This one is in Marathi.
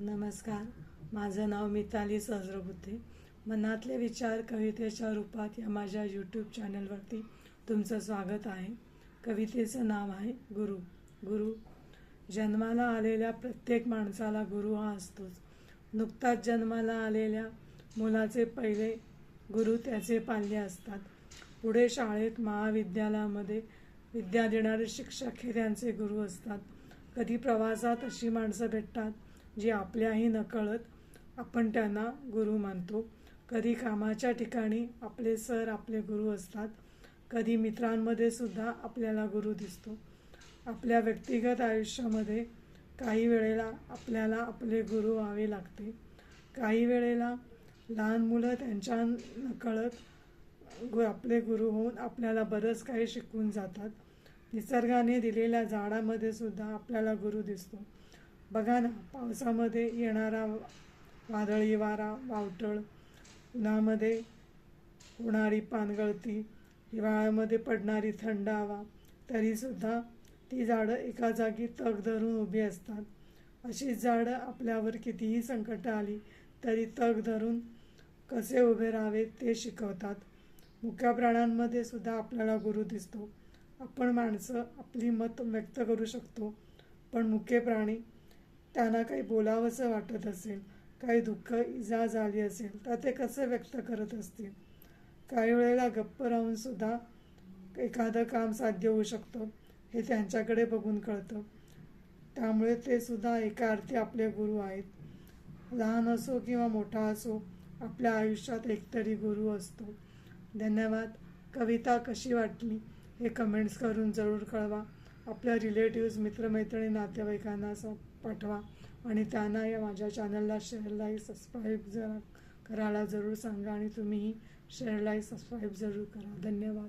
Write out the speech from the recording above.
नमस्कार. माझं नाव मिताली सहस्रबुद्धे मनातले विचार कवितेच्या रूपात या माझ्या यूट्यूब चॅनलवरती तुमचं स्वागत आहे. कवितेचं नाव आहे गुरु. गुरु जन्माला आलेल्या प्रत्येक माणसाला गुरु हा असतोच. नुकताच जन्माला आलेल्या मुलाचे पहिले गुरु त्याचे पाल्य असतात. पुढे शाळेत महाविद्यालयामध्ये विद्या देणारे शिक्षक हे त्यांचे गुरु असतात. कधी प्रवासात अशी माणसं भेटतात जी आपल्याही नकळत आपण त्यांना गुरु मानतो. कधी कामाच्या ठिकाणी आपले सर आपले गुरु असतात. कधी मित्रांमध्ये सुद्धा आपल्याला गुरु दिसतो. आपल्या व्यक्तिगत आयुष्यामध्ये काही वेळेला आपल्याला आपले गुरु व्हावे लागते. काही वेळेला लहान मुलं त्यांच्या नकळत गु आपले गुरु होऊन आपल्याला बरंच काही शिकवून जातात. निसर्गाने दिलेल्या झाडामध्ये सुद्धा आपल्याला गुरु दिसतो. बघा ना पावसामध्ये येणारा वादळी वारा वावटळ उन्हामध्ये होणारी पानगळती हिवाळ्यामध्ये पडणारी थंड हवा तरीसुद्धा ती झाडं एका जागी तग धरून उभी असतात. अशी झाडं आपल्यावर कितीही संकटं आली तरी तग धरून कसे उभे राहावे ते शिकवतात. मुक्या प्राण्यांमध्ये सुद्धा आपल्याला गुरु दिसतो. आपण माणसं आपली मत व्यक्त करू शकतो पण मुख्य प्राणी त्यांना काही बोलावंसं वाटत असेल काही दुःख इजा झाली असेल तर ते कसे व्यक्त करत असतील? काही वेळेला गप्प राहून सुद्धा एखादं काम साध्य होऊ शकतं हे त्यांच्याकडे बघून कळतं. त्यामुळे ते सुद्धा एका अर्थी आपले गुरु आहेत. लहान असो किंवा मोठा असो आपल्या आयुष्यात एकतरी गुरु असतो. धन्यवाद. कविता कशी वाटली हे कमेंट्स करून जरूर कळवा. आपल्या रिलेटिव्ज मित्रमैत्रिणी नातेवाईकांना स पाठवा. आणि त्यांना या माझ्या चॅनलला शेअरलाही सबस्क्राईब जरा करायला जरूर सांगा आणि तुम्हीही शेअरलाही सबस्क्राईब जरूर करा. धन्यवाद.